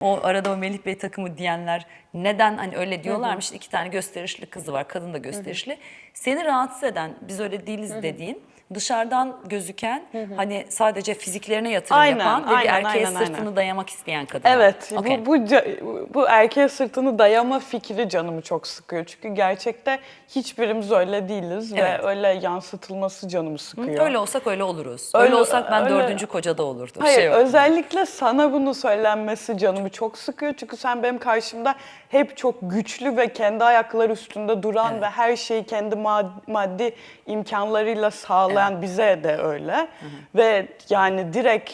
O arada o Melih Bey takımı diyenler neden? Hani öyle diyorlarmış. İki tane gösterişli kızı var kadın da gösterişli. Seni rahatsız eden biz öyle değiliz dediğin dışarıdan gözüken hani sadece fiziklerine yatırım Aynen, yapan ve bir aynen, erkeğe aynen, sırtını aynen. dayamak isteyen kadınlar. Evet, Okey. bu, bu, ca- bu erkeğe sırtını dayama fikri canımı çok sıkıyor. Çünkü gerçekte hiçbirimiz öyle değiliz Evet. ve öyle yansıtılması canımı sıkıyor. Öyle olsak öyle oluruz. Öyle, Öyle- olsak ben öyle- dördüncü kocada olurdum. Hayır, Şey yok. özellikle sana bunu söylenmesi canımı çok sıkıyor. Çünkü sen benim karşımda hep çok güçlü ve kendi ayakları üstünde duran ve her şeyi kendi mad- maddi imkanlarıyla sağlayan bize de öyle. Ve yani direkt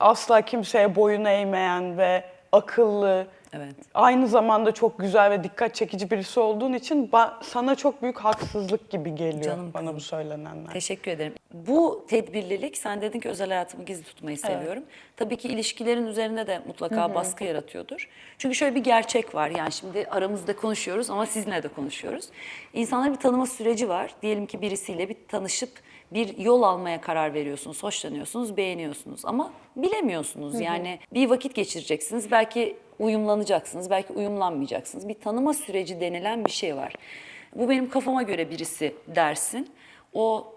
asla kimseye boyun eğmeyen ve akıllı, Evet. aynı zamanda çok güzel ve dikkat çekici birisi olduğun için sana çok büyük haksızlık gibi geliyor Canım bana kızım. bu söylenenler. Teşekkür ederim. Bu tedbirlilik, sen dedin ki özel hayatımı gizli tutmayı seviyorum. Tabii ki ilişkilerin üzerinde de mutlaka baskı yaratıyordur. Çünkü şöyle bir gerçek var. Yani şimdi aramızda konuşuyoruz ama sizinle de konuşuyoruz. İnsanların bir tanıma süreci var. Diyelim ki birisiyle bir tanışıp bir yol almaya karar veriyorsunuz, hoşlanıyorsunuz, beğeniyorsunuz ama bilemiyorsunuz. Yani bir vakit geçireceksiniz, belki uyumlanacaksınız, belki uyumlanmayacaksınız. Bir tanıma süreci denilen bir şey var. Bu benim kafama göre birisi dersin. O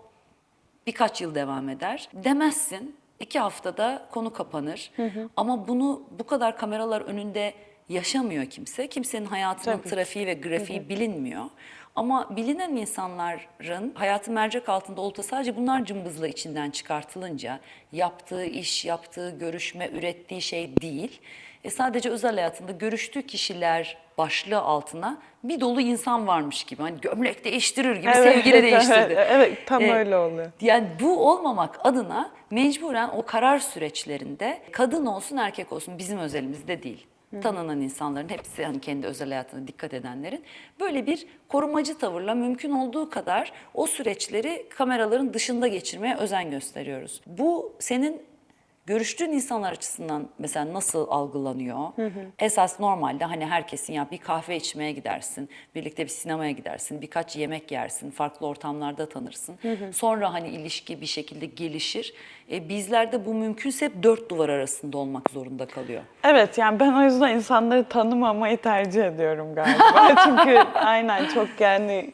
birkaç yıl devam eder. Demezsin. İki haftada konu kapanır. Ama bunu bu kadar kameralar önünde yaşamıyor kimse. Kimsenin hayatının Tabii. trafiği ve grafiği bilinmiyor. Ama bilinen insanların hayatı mercek altında olup da sadece bunlar cımbızla içinden çıkartılınca yaptığı iş, yaptığı görüşme, ürettiği şey değil. E sadece özel hayatında görüştüğü kişiler başlığı altına bir dolu insan varmış gibi. Hani gömlek değiştirir gibi sevgili değiştirdi. Evet, evet, tam Ee, öyle oluyor. Yani bu olmamak adına mecburen o karar süreçlerinde kadın olsun erkek olsun bizim özelimizde değil. Tanınan insanların hepsi hani kendi özel hayatına dikkat edenlerin böyle bir korumacı tavırla mümkün olduğu kadar o süreçleri kameraların dışında geçirmeye özen gösteriyoruz. Bu senin görüştüğün insanlar açısından mesela nasıl algılanıyor? Esas normalde hani herkesin ya bir kahve içmeye gidersin, birlikte bir sinemaya gidersin, birkaç yemek yersin, farklı ortamlarda tanırsın. Sonra hani ilişki bir şekilde gelişir. E, bizlerde bu mümkünse hep dört duvar arasında olmak zorunda kalıyor. Evet yani ben o yüzden insanları tanımamayı tercih ediyorum galiba. Çünkü aynen çok yani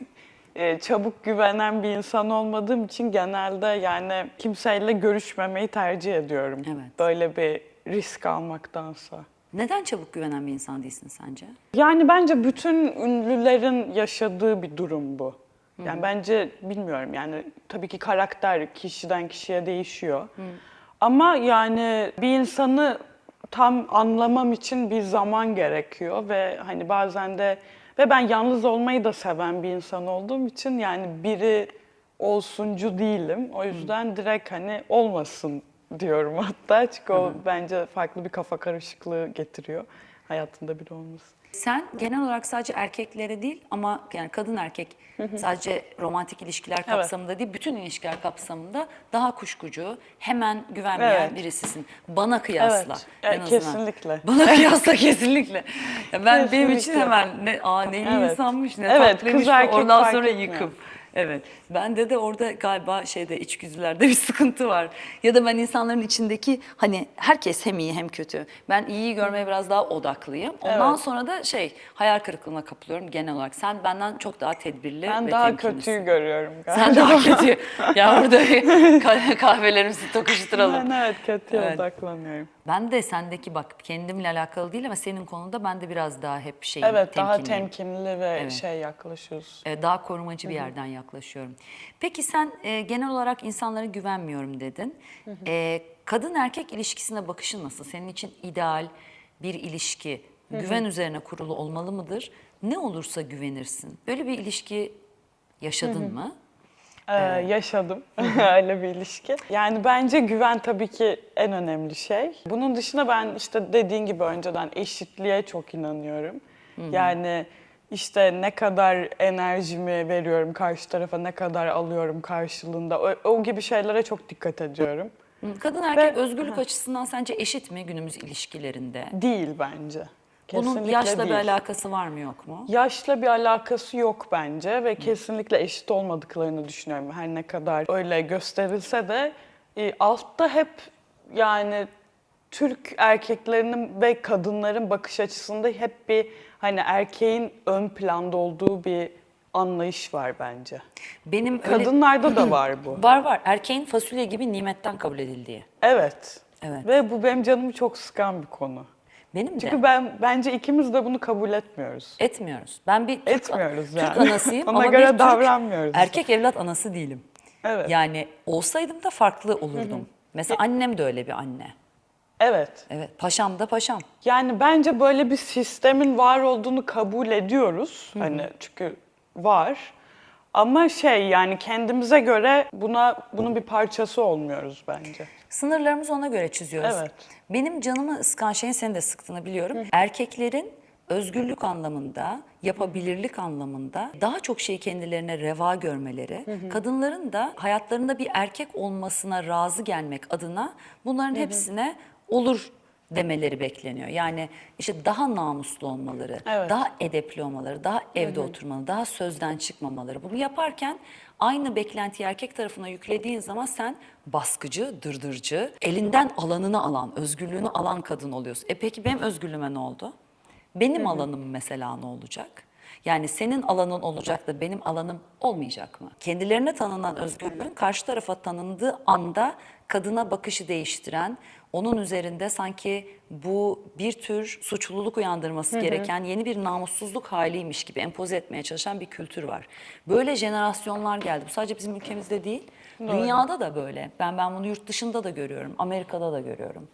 e, çabuk güvenen bir insan olmadığım için genelde yani kimseyle görüşmemeyi tercih ediyorum. Evet. Böyle bir risk almaktansa. Neden çabuk güvenen bir insan değilsin sence? Yani bence bütün ünlülerin yaşadığı bir durum bu. Yani bence bilmiyorum yani tabii ki karakter kişiden kişiye değişiyor. Ama yani bir insanı tam anlamam için bir zaman gerekiyor ve hani bazen de ve ben yalnız olmayı da seven bir insan olduğum için yani biri olsuncu değilim. O yüzden direkt hani olmasın diyorum hatta çünkü o bence farklı bir kafa karışıklığı getiriyor hayatında biri olması. Sen genel olarak sadece erkeklere değil ama yani kadın erkek sadece romantik ilişkiler kapsamında değil bütün ilişkiler kapsamında daha kuşkucu, hemen güvenmeyen Evet. birisisin. Bana kıyasla. Evet, en e, azından. kesinlikle. Bana kıyasla kesinlikle. Ya ben benim için Kesinlikle. hemen ne aa ne iyi Evet. insanmış ne Evet, tatlıymış kız erkek oradan fark sonra etmiyor. yıkım. Evet. Bende de orada galiba şeyde içgüdülerde bir sıkıntı var. Ya da ben insanların içindeki hani herkes hem iyi hem kötü. Ben iyiyi görmeye biraz daha odaklıyım. Ondan Evet. sonra da şey hayal kırıklığına kapılıyorum genel olarak. Sen benden çok daha tedbirli Ben ve daha temkinlisin. kötüyü görüyorum galiba. Sen daha kötü. ya burada bir kah- kahvelerimizi tokuşturalım. Ben evet kötüye Evet. odaklanıyorum. Ben de sendeki bak kendimle alakalı değil ama senin konuda ben de biraz daha hep şey Evet daha temkinli ve Evet. şey yaklaşıyoruz. E, daha korumacı bir yerden yaklaşıyorum. Peki sen e, genel olarak insanlara güvenmiyorum dedin. E, kadın erkek ilişkisine bakışın nasıl? Senin için ideal bir ilişki güven üzerine kurulu olmalı mıdır? Ne olursa güvenirsin. Böyle bir ilişki yaşadın mı? Ee, yaşadım öyle bir ilişki. Yani bence güven tabii ki en önemli şey. Bunun dışında ben işte dediğin gibi önceden eşitliğe çok inanıyorum. Yani işte ne kadar enerjimi veriyorum karşı tarafa, ne kadar alıyorum karşılığında. O, o gibi şeylere çok dikkat ediyorum. Kadın erkek Ve- özgürlük açısından sence eşit mi günümüz ilişkilerinde? Değil bence. Bunun Kesinlikle yaşla değil. bir alakası var mı yok mu? Yaşla bir alakası yok bence ve kesinlikle eşit olmadıklarını düşünüyorum. Her ne kadar öyle gösterilse de e, altta hep yani Türk erkeklerinin ve kadınların bakış açısında hep bir hani erkeğin ön planda olduğu bir anlayış var bence. Benim öyle... Kadınlarda da var bu. Var var. Erkeğin fasulye gibi nimetten kabul edildiği. Evet. Evet. Ve bu benim canımı çok sıkan bir konu. Benim de. Çünkü ben bence ikimiz de bunu kabul etmiyoruz. Etmiyoruz. Ben bir Türk, Etmiyoruz Türk yani. anasıyım Ona ama göre bir Türk davranmıyoruz. erkek evlat anası değilim. Evet. Yani olsaydım da farklı olurdum. Mesela annem de öyle bir anne. Evet. Evet, paşam da paşam. Yani bence böyle bir sistemin var olduğunu kabul ediyoruz. Hani çünkü var. Ama şey yani kendimize göre buna bunun bir parçası olmuyoruz bence. Sınırlarımızı ona göre çiziyoruz. Evet. Benim canımı sıkan şeyin senin de sıktığını biliyorum. Erkeklerin özgürlük anlamında, yapabilirlik anlamında daha çok şeyi kendilerine reva görmeleri, kadınların da hayatlarında bir erkek olmasına razı gelmek adına bunların hepsine olur demeleri bekleniyor. Yani işte daha namuslu olmaları, Evet. daha edepli olmaları, daha evde oturmaları, daha sözden çıkmamaları. Bunu yaparken aynı beklentiyi erkek tarafına yüklediğin zaman sen baskıcı, dırdırcı, elinden alanını alan, özgürlüğünü alan kadın oluyorsun. E peki benim özgürlüğüme ne oldu? Benim alanım mesela ne olacak? Yani senin alanın olacak da benim alanım olmayacak mı? Kendilerine tanınan özgürlüğün karşı tarafa tanındığı anda kadına bakışı değiştiren, onun üzerinde sanki bu bir tür suçluluk uyandırması gereken yeni bir namussuzluk haliymiş gibi empoze etmeye çalışan bir kültür var. Böyle jenerasyonlar geldi. Bu sadece bizim ülkemizde değil, dünyada da böyle. Ben ben bunu yurt dışında da görüyorum, Amerika'da da görüyorum,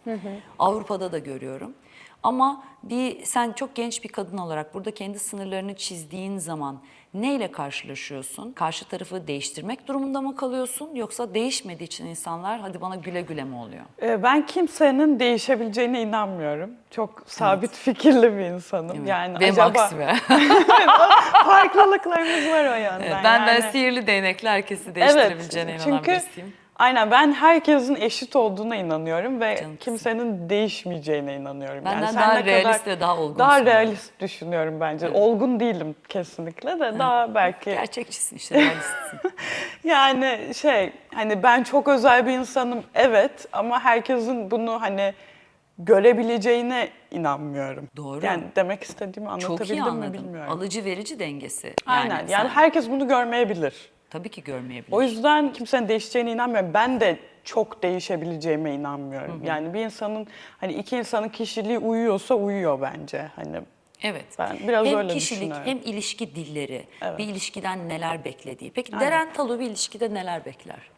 Avrupa'da da görüyorum. Ama bir sen çok genç bir kadın olarak burada kendi sınırlarını çizdiğin zaman neyle karşılaşıyorsun? Karşı tarafı değiştirmek durumunda mı kalıyorsun yoksa değişmediği için insanlar hadi bana güle güle mi oluyor? Ee, Ben kimsenin değişebileceğine inanmıyorum. Çok sabit fikirli bir insanım. Yani Benim acaba aksime. farklılıklarımız var o yönden. ben ben yani. sihirli değnekle herkesi değiştirebileceğine inanan Çünkü birisiyim. Aynen ben herkesin eşit olduğuna inanıyorum ve Canımsın. kimsenin değişmeyeceğine inanıyorum. Benden sen daha ne kadar- realist ve daha olgunsun. Daha realist düşünüyorum bence. Olgun değilim kesinlikle de daha belki Gerçekçisin işte realistsin. Yani şey hani ben çok özel bir insanım evet ama herkesin bunu hani görebileceğine inanmıyorum. Doğru. Yani demek istediğimi Çok iyi anlatabildim mi anladım. bilmiyorum. Alıcı verici dengesi. Aynen. Yani, sen herkes bunu görmeyebilir. Tabii ki görmeyebilir. O yüzden kimsenin değişeceğine inanmıyorum. Ben de çok değişebileceğime inanmıyorum. Yani bir insanın hani iki insanın kişiliği uyuyorsa uyuyor bence. Hani Evet. Ben biraz hem öyle kişilik hem ilişki dilleri, Evet. bir ilişkiden neler beklediği. Peki Aynen. Deren Talu bir ilişkide neler bekler?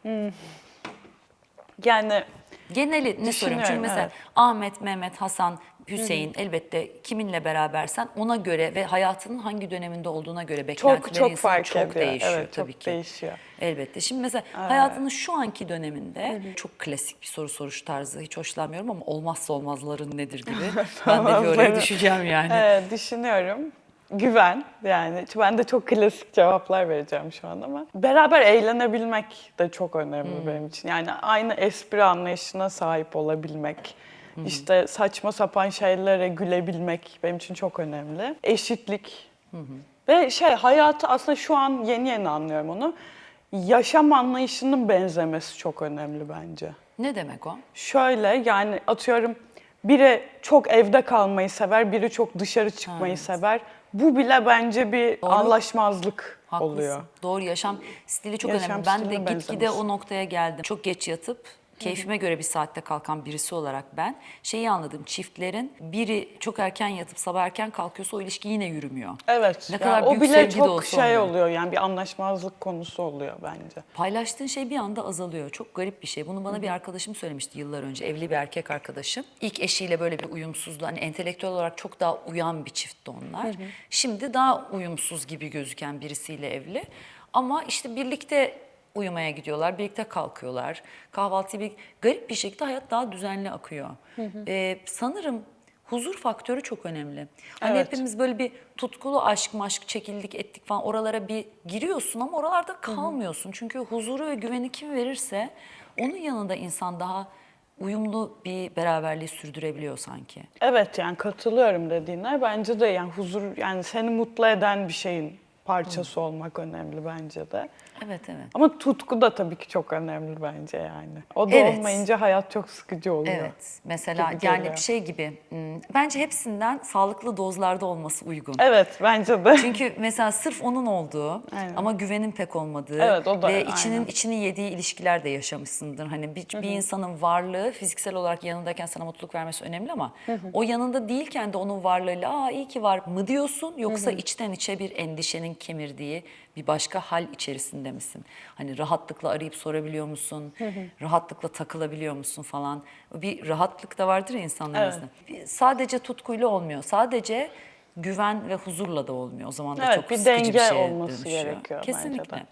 yani Geneli ne soruyorum? Çünkü mesela evet. Ahmet, Mehmet, Hasan, Hüseyin elbette kiminle berabersen ona göre ve hayatının hangi döneminde olduğuna göre beklentileri çok insanın fark çok ediyor. değişiyor Evet, çok tabii ki. değişiyor. Elbette. Şimdi mesela hayatının şu anki döneminde çok klasik bir soru soruş tarzı hiç hoşlanmıyorum ama olmazsa olmazların nedir gibi. ben de bir oraya düşeceğim yani. Evet, düşünüyorum. Güven yani. Ben de çok klasik cevaplar vereceğim şu an ama. Beraber eğlenebilmek de çok önemli benim için. Yani aynı espri anlayışına sahip olabilmek. İşte saçma sapan şeylere gülebilmek benim için çok önemli. Eşitlik. Ve şey hayatı aslında şu an yeni yeni anlıyorum onu. Yaşam anlayışının benzemesi çok önemli bence. Ne demek o? Şöyle yani atıyorum biri çok evde kalmayı sever, biri çok dışarı çıkmayı sever. Bu bile bence bir anlaşmazlık Haklısın. oluyor. Doğru yaşam stili çok Yaşam önemli. Ben de gitgide o noktaya geldim. Çok geç yatıp keyfime göre bir saatte kalkan birisi olarak ben şeyi anladım. Çiftlerin biri çok erken yatıp sabah erken kalkıyorsa o ilişki yine yürümüyor. Evet. Ne kadar o büyük bile sevgi de çok olsa şey olmuyor. oluyor yani bir anlaşmazlık konusu oluyor bence. Paylaştığın şey bir anda azalıyor. Çok garip bir şey. Bunu bana bir arkadaşım söylemişti yıllar önce. Evli bir erkek arkadaşım. İlk eşiyle böyle bir uyumsuzluğu, hani entelektüel olarak çok daha uyan bir çiftti onlar. Şimdi daha uyumsuz gibi gözüken birisiyle evli. Ama işte birlikte uyumaya gidiyorlar, birlikte kalkıyorlar. Kahvaltıyı bir garip bir şekilde hayat daha düzenli akıyor. Ee, sanırım huzur faktörü çok önemli. Hani Evet. hepimiz böyle bir tutkulu aşk maşk çekildik ettik falan oralara bir giriyorsun ama oralarda kalmıyorsun. Çünkü huzuru ve güveni kim verirse onun yanında insan daha uyumlu bir beraberliği sürdürebiliyor sanki. Evet yani katılıyorum dediğine. Bence de yani huzur yani seni mutlu eden bir şeyin parçası olmak önemli bence de. Evet evet. Ama tutku da tabii ki çok önemli bence yani. O da Evet. olmayınca hayat çok sıkıcı oluyor. Evet. Mesela Gibi yani geliyor. bir şey gibi. hmm, Bence hepsinden sağlıklı dozlarda olması uygun. Evet bence de. Çünkü mesela sırf onun olduğu Aynen. ama güvenin pek olmadığı Evet, o da, ve içinin aynen. içini yediği ilişkiler de yaşamışsındır. Hani bir, bir insanın varlığı fiziksel olarak yanındayken sana mutluluk vermesi önemli ama o yanında değilken de onun varlığıyla aa iyi ki var mı diyorsun yoksa içten içe bir endişenin kemirdiği bir başka hal içerisinde misin? Hani rahatlıkla arayıp sorabiliyor musun? Rahatlıkla takılabiliyor musun falan? Bir rahatlık da vardır ya insanların Evet. Sadece tutkuyla olmuyor. Sadece güven ve huzurla da olmuyor. O zaman da Evet, çok bir sıkıcı bir denge şeye olması dönüşüyor. gerekiyor bence Kesinlikle. de.